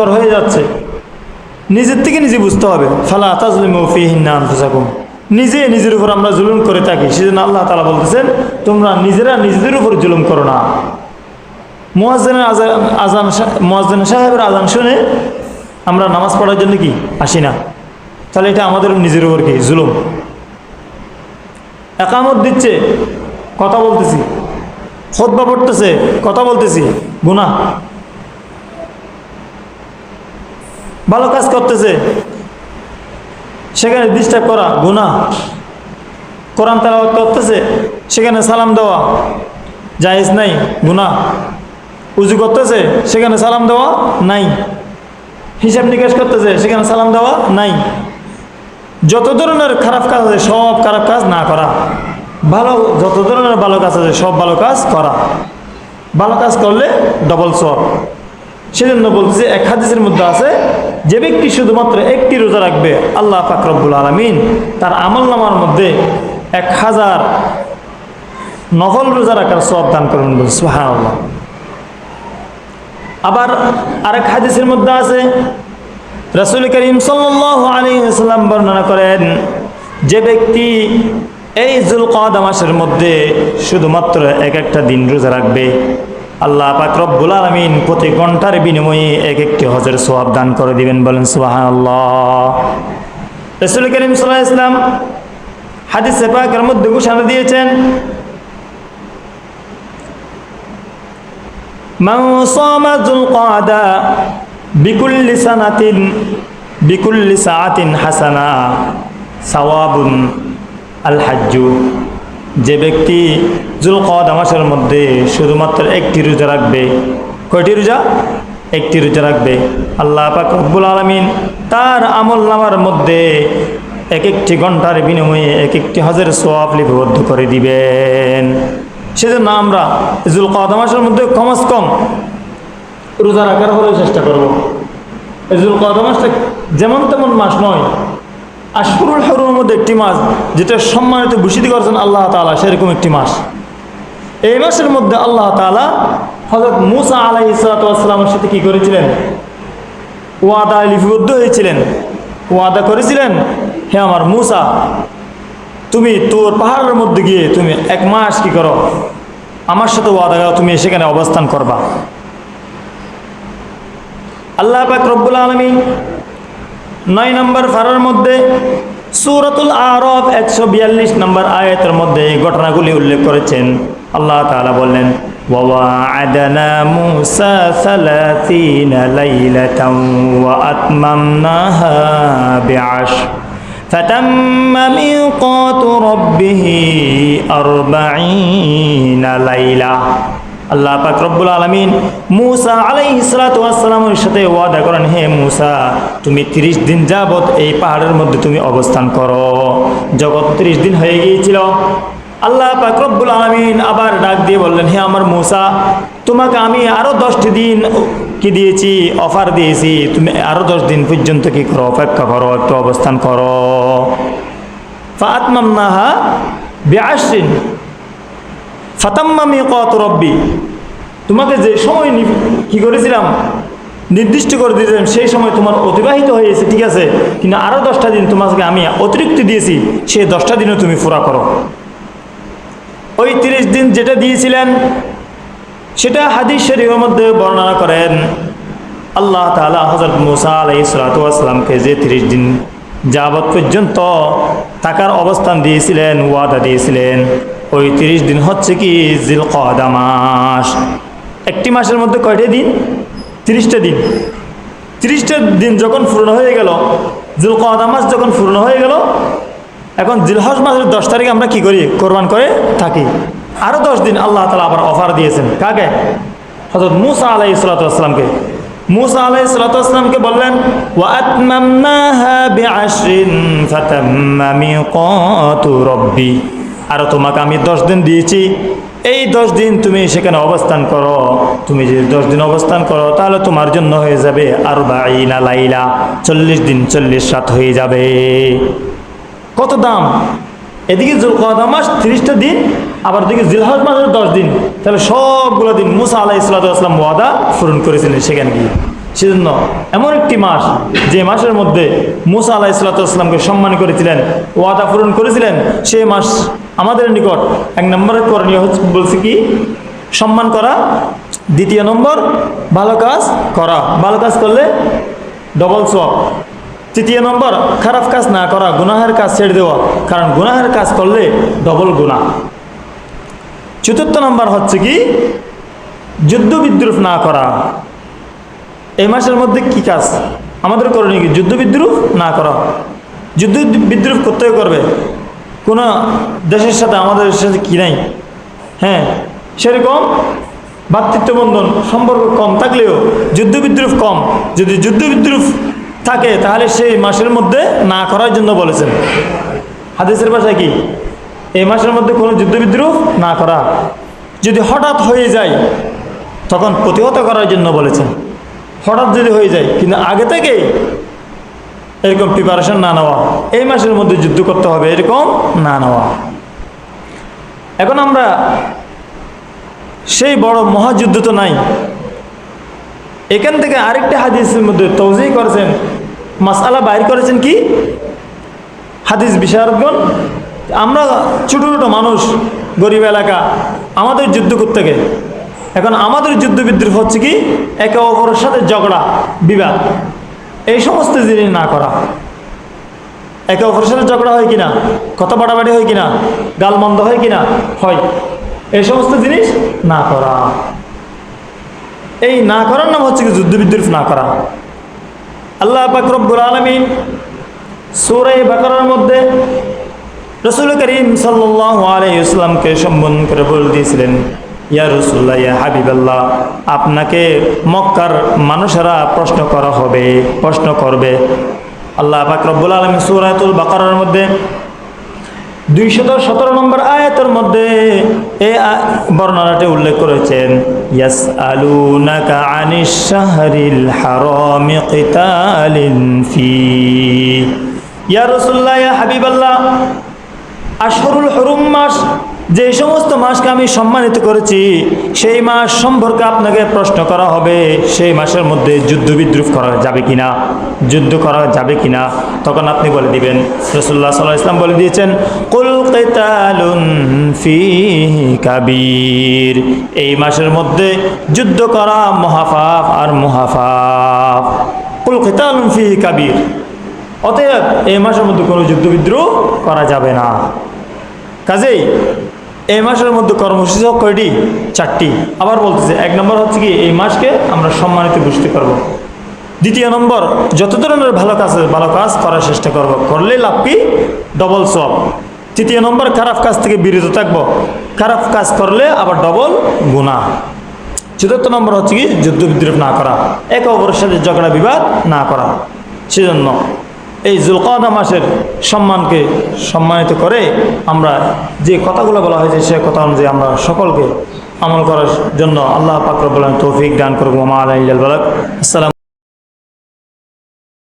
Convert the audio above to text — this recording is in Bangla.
হয়ে যাচ্ছে। নিজের থেকে নিজে বুঝতে হবে, ফালা তাজলিমু ফিহিন্না আনফুসাকুম। নিজে নিজের উপর আমরা জুলুম করে থাকি, সেজন্য আল্লাহ তালা বলতেছেন, তোমরা নিজেরা নিজেদের উপর জুলুম করো না। মোয়াজ্জেনের আজান আজান মোয়াজ্জেন সাহেবের আজান শুনে আমরা নামাজ পড়ার জন্য কি? আসি না। তাহলে এটা আমাদের নিজের উপর কি? জুলুম। একামত দিচ্ছে, কথা বলতেছি। খোদবা পড়তেছে, কথা বলতেছি। গুণা ভালো কাজ করতেছে। সেখানে ডিস্টার্ব করা গুণা কোরআন তালাবাদ করতেছে, সেখানে সালাম দেওয়া, জায়েজ নাই গুণা উজু করতেছে, সেখানে সালাম দেওয়া নাই। হিসাব নিকাশ করতেছে, সেখানে সালাম দেওয়া নাই। যত ধরনের খারাপ কাজ আছে, সব খারাপ কাজ না করা। ভালো, যত ধরনের ভালো কাজ আছে, সব ভালো কাজ করা। ভালো কাজ করলে ডবল সব সেজন্য বলতেছে, এক হাদিসের মধ্যে আছে যে ব্যক্তি শুধুমাত্র একটি রোজা রাখবে, আল্লাহ ফাকরবুল আলমিন তার আমল নামার মধ্যে এক হাজার নকল রোজা রাখার সব দান করবেন বলে সুহান আল্লাহ আবার আরেক হাদিসের মধ্যে আছে, রসুল করিম সাল্লাম বর্ণনা করেন, যে ব্যক্তি এই জুলকদা মাসের মধ্যে শুধুমাত্র এক একটা দিন রোজা রাখবে আল্লাহ পাক রব্বুল আলমিন প্রতি ঘণ্টার বিনিময়ে এক একটি হজের সোয়াব দান করে দিবেন, বলেন সুবাহান আল্লাহ রসুল করিম সাল্লাহ ইসলাম হাদিস সেপাকের মধ্যে ঘোষণা দিয়েছেন বিকুল্লি সানাতিন বিকুল্লি সাআতিন হাসানা সাওয়াবুন আল হাজ্জু যে ব্যক্তি জুল কদ মাসের মধ্যে শুধুমাত্র একটি রোজা রাখবে, কয়টি রোজা? একটি রোজা রাখবে। আল্লাহ পাক রব্বুল আলমিন তার আমল নামার মধ্যে এক একটি ঘণ্টার বিনিময়ে এক একটি হজের সোয়াব লিপিবদ্ধ করে দিবেন। সেজন্য আমরা জুল কদা মাসের মধ্যে কমাস কম রোজা রাখার হলেও চেষ্টা করব। জুল কদা মাসটা যেমন তেমন মাস নয় আশফুরুল হরুর মধ্যে একটি মাস যেটা সম্মানিত ভূষিত করেছেন আল্লাহ তালা সেরকম একটি মাস এই মাসের মধ্যে আল্লাহ তালা হজরত মুসা আলাই ইসলাতামের সাথে কি করেছিলেন? ওয়াদা লিপিবদ্ধ হয়েছিলেন। ওয়াদা করেছিলেন, হে আমার মুসা, তুমি তোর পাহাড়ের মধ্যে গিয়ে তুমি এক মাস কি করো? আমার সাথে ওয়াদা করো, তুমি সেখানে অবস্থান করবা। আল্লাহ পাক রব্বুল আলমী নয় নম্বর ফারার মধ্যে সুরতুল আরব একশো বিয়াল্লিশ নম্বর আয়াতের মধ্যে এই ঘটনাগুলি উল্লেখ করেছেন আল্লাহ তাআলা বললেন ووعدنا موسى ثلاثين ليلة وأتممناها بعشر فتم ميقات ربه أربعين ليلة আল্লাহ পাক রব্বুল আলমিন মুসা আলাই ইসলাতামের সাথে ওয়াদা করেন, হে মুসা, তুমি তিরিশ দিন যাবৎ এই পাহাড়ের মধ্যে তুমি অবস্থান করো। জগৎ তিরিশ দিন হয়ে গিয়েছিল। আল্লাহ পাক রব্বুল আলমিন আবার ডাক দিয়ে বললেন, হে আমার মুসা, তোমাকে আমি আরও দশটি দিন কি দিয়েছি? অফার দিয়েছি। তুমি আরও দশ দিন পর্যন্ত কি করো? অপেক্ষা করো, একটু অবস্থান করো। ফাতমাম নাহা বিআশরিন ফাতাম্মামি কত রব্বি। তোমাকে যে সময় কি করেছিলাম? নির্দিষ্ট করে দিয়েছিলাম, সেই সময় তোমার অতিবাহিত হয়েছে, ঠিক আছে? কিন্তু আরও দশটা দিন তোমাকে আমি অতিরিক্ত দিয়েছি, সেই দশটা দিনও তুমি পুরা করো। ওই তিরিশ দিন যেটা দিয়েছিলেন, সেটা হাদিস শরীফের মধ্যে বর্ণনা করেন। আল্লাহ তালা হজরত মুসা আলাই সালাতামকে যে তিরিশ দিন যাবৎ পর্যন্ত থাকার অবস্থান দিয়েছিলেন, ওয়াদা দিয়েছিলেন। ওই তিরিশ দিন হচ্ছে কি জিল কদা মাস। একটি মাসের মধ্যে কয়টা দিন? তিরিশটা দিন। তিরিশটা দিন যখন পূর্ণ হয়ে গেল জিল কদা মাস যখন পূর্ণ হয়ে গেল, এখন জিলহজ মাসের দশ তারিখে আমরা কি করি? কোরবান করে থাকি। আরও দশ দিন আল্লাহ তালা আবার অফার দিয়েছেন। কাকে? হজরত মুসা আলাই সালাতামকে বললেন আর তোমাকে আমি দশ দিন দিয়েছি। এই দশ দিন তুমি সেখানে অবস্থান করো। তুমি যদি দশ দিন অবস্থান করো, তাহলে তোমার জন্য হয়ে যাবে আর বাইনা লাইলা। চল্লিশ দিন চল্লিশ রাত হয়ে যাবে। কত দাম? এদিকে জুলকদা মাস তিরিশটা দিন, আবার দিকে জিলহজ মাসের দশ দিন। তাহলে সবগুলো দিন মুসা আলাহ ইসলাতাম ওয়াদা পূরণ করেছিলেন সেখানে গিয়ে। সেজন্য এমন একটি মাস, যে মাসের মধ্যে মুসা আলাহ ইসলাতামকে সম্মান করেছিলেন, ওয়াদা পূরণ করেছিলেন সেই মাস আমাদের নিকট এক নম্বরের করণীয় হচ্ছে বলছে কি? সম্মান করা। দ্বিতীয় নম্বর, ভালো কাজ করা। ভালো কাজ করলে ডবল সব তৃতীয় নম্বর, খারাপ কাজ না করা, গুনাহের কাজ ছেড়ে দেওয়া। কারণ গুনাহের কাজ করলে ডবল গুনাহ। চতুর্থ নম্বর হচ্ছে কি? যুদ্ধ বিদ্রুপ না করা। এই মাসের মধ্যে কি কাজ? আমাদের করণীয় কি? যুদ্ধ বিদ্রুপ না করা। যুদ্ধ বিদ্রুপ করতে করবে। কোনো দেশের সাথে, আমাদের সাথে কি নাই? হ্যাঁ সেরকম ভাতৃত্ববন্ধন সম্পর্ক কম থাকলেও যুদ্ধ বিদ্রুপ কম। যদি যুদ্ধ বিদ্রুপ থাকে, তাহলে সেই মাসের মধ্যে না করার জন্য বলেছেন। হাদিসের ভাষায় কি? এই মাসের মধ্যে কোনো যুদ্ধ বিদ্রুপ না করা। যদি হঠাৎ হয়ে যায়, তখন প্রতিহত করার জন্য বলেছেন। হঠাৎ যদি হয়ে যায়, কিন্তু আগে থেকেই এরকম প্রিপারেশন না নেওয়া। এই মাসের মধ্যে যুদ্ধ করতে হবে, এরকম না নেওয়া। এখন আমরা, সেই বড় মহাযুদ্ধ তো নাই। এখান থেকে আরেকটা হাদিসের মধ্যে তৌজি করেছেন। মাসালা বাইর করেছেন কি? হাদিস বিশারদগণ। আমরা ছোটো ছোটো মানুষ, গরিব এলাকা, আমাদের যুদ্ধ করতে গে এখন আমাদের যুদ্ধ বিদ্রোহ হচ্ছে কি? একে অপরের সাথে ঝগড়া, বিবাদ। এই সমস্ত জিনিস না করা। একে অপরের সাথে ঝগড়া হয় কিনা? কথা বাড়াবাড়ি হয় কিনা? গালমন্দ হয় কিনা? হয়। এই সমস্ত জিনিস না করা। এই না করার নাম হচ্ছে কি যুদ্ধ বিদ্রোহ না করা। আল্লাহ পাক রব্বুল আলমিন সুরাই বাকারার মধ্যে রসুল করিম সাল্লাহ সম্বোধন করে বলে দিয়েছিলেন, ইয়া রসুল্লাহ ইয়া হাবিবাল্লাহ, আপনাকে মক্কার মানুষেরা প্রশ্ন করা হবে, প্রশ্ন করবে। আল্লাহ পাক রব্বুল আলমী সুরায়তুল বাকারার মধ্যে দুইশত সতেরো নম্বর আয়াতের মধ্যে এ বর্ণনাটি উল্লেখ করেছেন ইয়াস আলুনাকা আনিস শাহরিল হারামি কিতালিন ফি। ইয়া রাসূলুল্লাহ, ইয়া হাবিবাল্লাহ, আশহরুল হরুম মাস যে সমস্ত মাসকে আমি সম্মানিত করেছি, সেই মাস সম্পর্কে আপনাকে প্রশ্ন করা হবে, সেই মাসের মধ্যে যুদ্ধ বিদ্রুপ করা যাবে কিনা? যুদ্ধ করা যাবে কিনা? তখন আপনি বলে দিবেন রসুল্লাহ সাল্লাহ ইসলাম বলে দিয়েছেন ফি কাবির। এই মাসের মধ্যে যুদ্ধ করা মহাফাফ আর মহাফাফ কুল ফি কাবির। অতএব এই মাসের মধ্যে কোনো যুদ্ধ বিদ্রোহ করা যাবে না। কাজেই এই মাসের মধ্যে কর্মসূচি কয়টি? চারটি। আবার বলতেছে, এক নম্বর হচ্ছে কি, এই মাসকে আমরা সম্মানিত বুঝতে পারব। দ্বিতীয় নম্বর, যত ধরনের ভালো কাজ ভালো কাজ করার চেষ্টা করব। করলে লাভ কি? ডবল সব। তৃতীয় নম্বর, খারাপ কাজ থেকে বিরত থাকব। খারাপ কাজ করলে আবার ডবল গুণা চতুর্থ নম্বর হচ্ছে কি, যুদ্ধ বিদ্রোহ না করা। একে অপরের সাথে ঝগড়া বিবাদ না করা। সেজন্য এই জুলকাদা মাসের সম্মানকে সম্মানিত করে আমরা যে কথাগুলো বলা হয়েছে সে কথা অনুযায়ী আমরা সকলকে আমল করার জন্য আল্লাহ পাকরবুল্লাহ তৌফিক দান করব মা আলাই আসসালাম